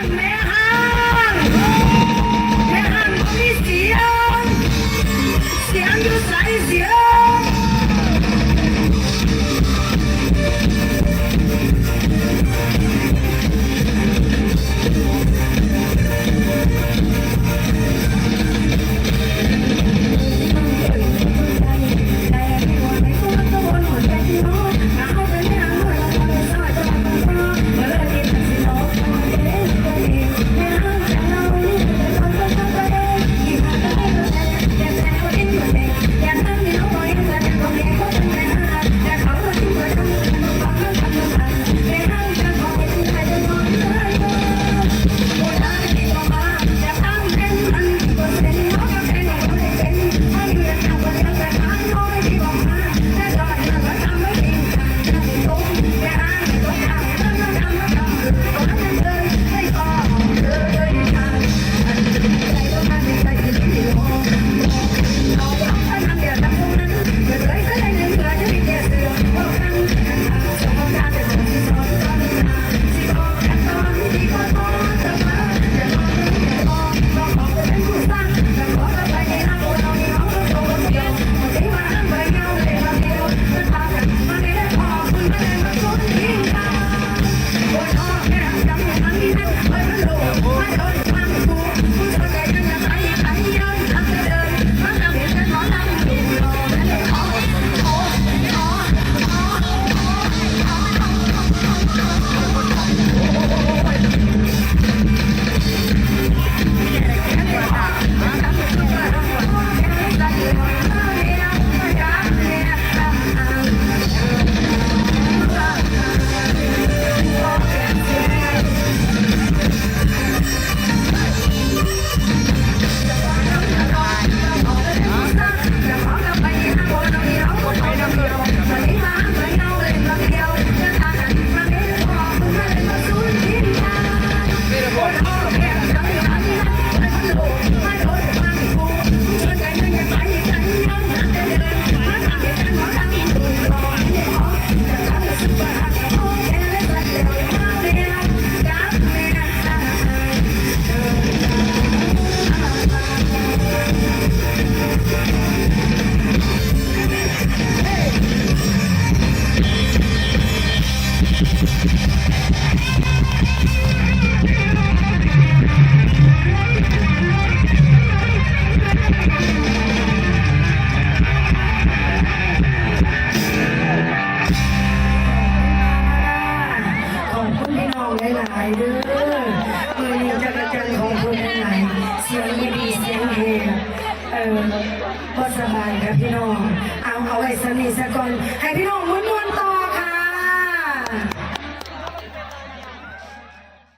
า เด้อมือนี้จักรจันทร์ของคุณหลายเสียงดีเสียงเฮเออพอสบายครับพี่น้อง เอาเอาไว้สนิทซะก่อนให้พี่น้องม้วนๆต่อ